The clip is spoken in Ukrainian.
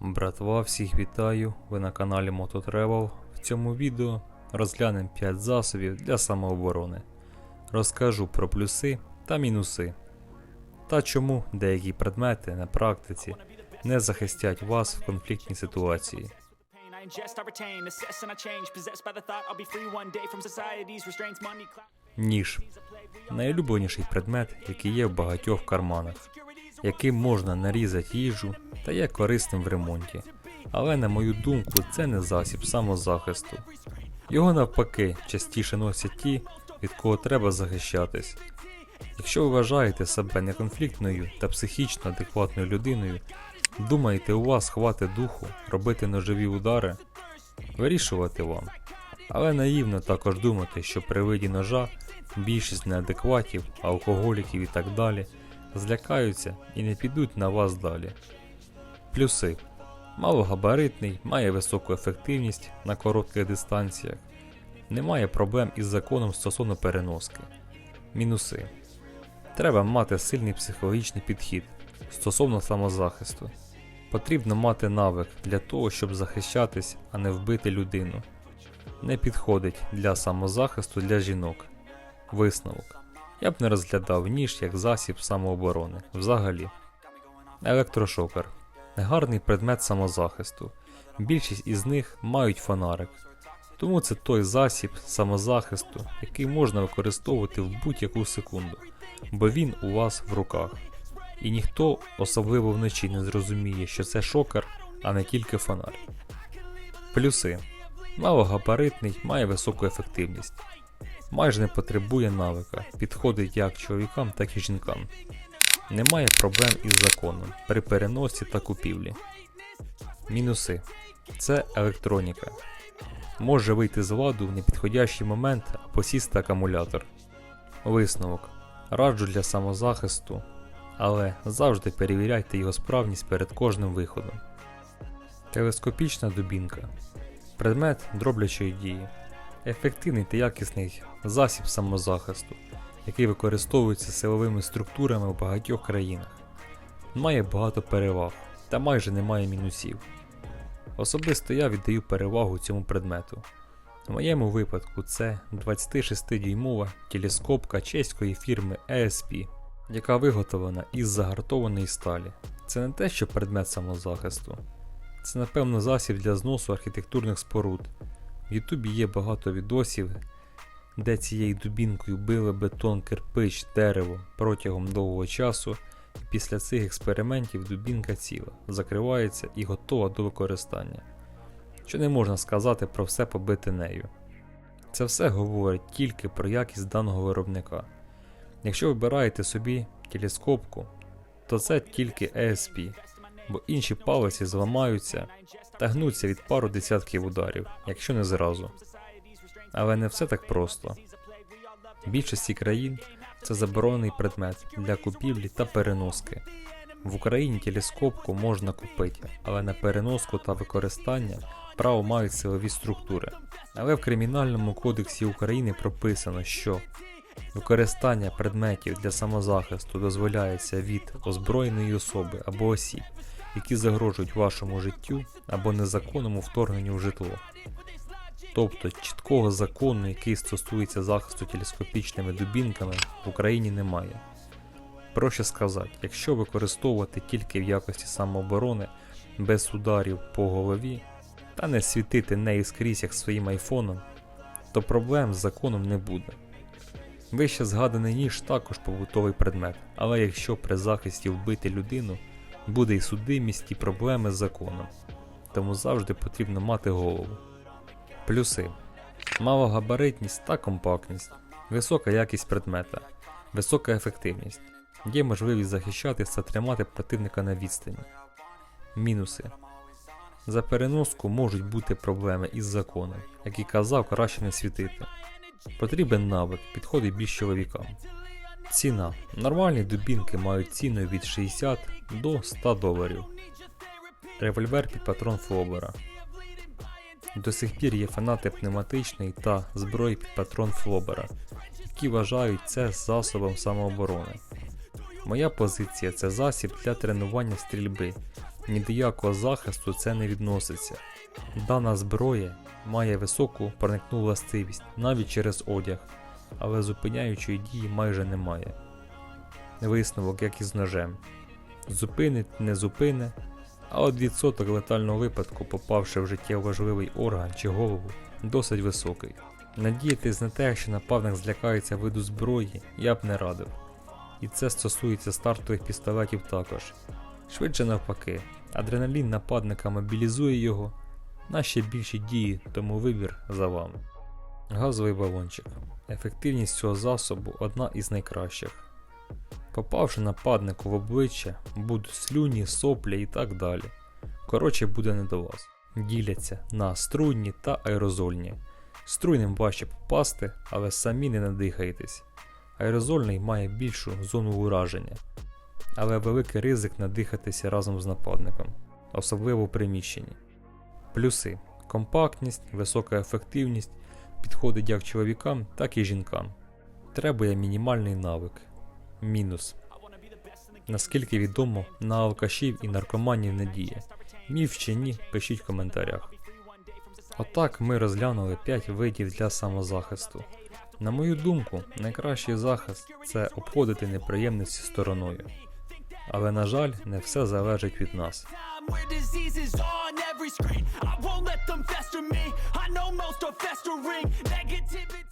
Братва, всіх вітаю! Ви на каналі Мототревел. В цьому відео розглянемо 5 засобів для самооборони. Розкажу про плюси та мінуси. Та чому деякі предмети на практиці не захистять вас в конфліктній ситуації. Ніж найулюбленіший предмет, який є в багатьох карманах, яким можна нарізати їжу та є корисним в ремонті. Але на мою думку, це не засіб самозахисту. Його навпаки частіше носять ті, від кого треба захищатись. Якщо ви вважаєте себе неконфліктною та психічно адекватною людиною, думаєте, у вас хватить духу робити ножові удари, вирішувати вам. Але наївно також думати, що при виді ножа більшість неадекватів, алкоголіків і так далі злякаються і не підуть на вас далі. Плюси. Малогабаритний, має високу ефективність на коротких дистанціях, немає проблем із законом стосовно переноски. Мінуси. Треба мати сильний психологічний підхід стосовно самозахисту. Потрібно мати навик для того, щоб захищатись, а не вбити людину. Не підходить для самозахисту для жінок. Висновок. Я б не розглядав ніж як засіб самооборони взагалі. Електрошокер гарний предмет самозахисту. Більшість із них мають фонарик. Тому це той засіб самозахисту, який можна використовувати в будь-яку секунду, бо він у вас в руках. І ніхто, особливо вночі, не зрозуміє, що це шокер, а не тільки фонар. Плюси. Малогабаритний, має високу ефективність. Майже не потребує навика, підходить як чоловікам, так і жінкам. Немає проблем із законом при переносі та купівлі. Мінуси. Це електроніка. Може вийти з ладу в непідходящий момент або сісти акумулятор. Висновок. Раджу для самозахисту, але завжди перевіряйте його справність перед кожним виходом. Телескопічна дубінка. Предмет дроблячої дії. Ефективний та якісний засіб самозахисту, який використовується силовими структурами в багатьох країнах. Має багато переваг та майже немає мінусів. Особисто я віддаю перевагу цьому предмету. В моєму випадку це 26-дюймова телескопка чеської фірми ESP, яка виготовлена із загартованої сталі. Це не те, що предмет самозахисту. Це напевно засіб для зносу архітектурних споруд. В Ютубі є багато відосів, де цією дубінкою били бетон, кирпич, дерево протягом довгого часу, і після цих експериментів дубінка ціла, закривається і готова до використання. Що не можна сказати про все побите нею. Це все говорить тільки про якість даного виробника. Якщо вибираєте собі телескопку, то це тільки ESP, бо інші палиці зламаються та гнуться від пару десятків ударів, якщо не зразу. Але не все так просто. В більшості країн це заборонений предмет для купівлі та переноски. В Україні телескопку можна купити, але на переноску та використання право мають силові структури. Але в Кримінальному кодексі України прописано, що використання предметів для самозахисту дозволяється від озброєної особи або осіб, які загрожують вашому життю або незаконному вторгненню в житло. Тобто чіткого закону, який стосується захисту телескопічними дубінками, в Україні немає. Проще сказати, якщо використовувати тільки в якості самооборони без ударів по голові та не світити нею скрізь як своїм айфоном, то проблем з законом не буде. Вище згаданий ніж також побутовий предмет, але якщо при захисті вбити людину, буде і судимість, і проблеми з законом, тому завжди потрібно мати голову. Плюси: малогабаритність та компактність, висока якість предмета, висока ефективність, є можливість захищатися та тримати противника на відстані. Мінуси. За переноску можуть бути проблеми із законом, як і казав, краще не світити. Потрібен навик, підходить більш чоловікам. Ціна. Нормальні дубінки мають ціну від 60 до 100 доларів. Револьвер під патрон Флобера. До сих пір є фанати пневматичної та зброї під патрон Флобера, які вважають це засобом самооборони. Моя позиція це засіб для тренування стрільби ні до якого захисту це не відноситься. Дана зброя має високу проникну властивість навіть через одяг, але зупиняючої дії майже немає. Висновок, як і з ножем. Зупинить, не зупине, а от відсоток летального випадку, попавши в життєво важливий орган чи голову, досить високий. Надіятись на те, що нападник злякається виду зброї, я б не радив. І це стосується стартових пістолетів також. Швидше навпаки, адреналін нападника мобілізує його, на ще більші дії, тому вибір за вами. Газовий балончик. Ефективність цього засобу одна із найкращих. Попавши нападнику в обличчя, будуть слюні, соплі і так далі. Коротше, буде не до вас. Діляться на струйні та аерозольні. Струйним важче попасти, але самі не надихаєтесь. Аерозольний має більшу зону ураження, але великий ризик надихатися разом з нападником, особливо в приміщенні. Плюси: компактність, висока ефективність підходить як чоловікам, так і жінкам. Требує мінімальний навик. Мінус. Наскільки відомо, на алкашів і наркоманів не діє. Міф чи ні, пишіть в коментарях. Отак ми розглянули 5 видів для самозахисту. На мою думку, найкращий захист це обходити неприємності стороною. Але, на жаль, не все залежить від нас. Every screen. I won't let them fester me. I know most are festering. Negativity.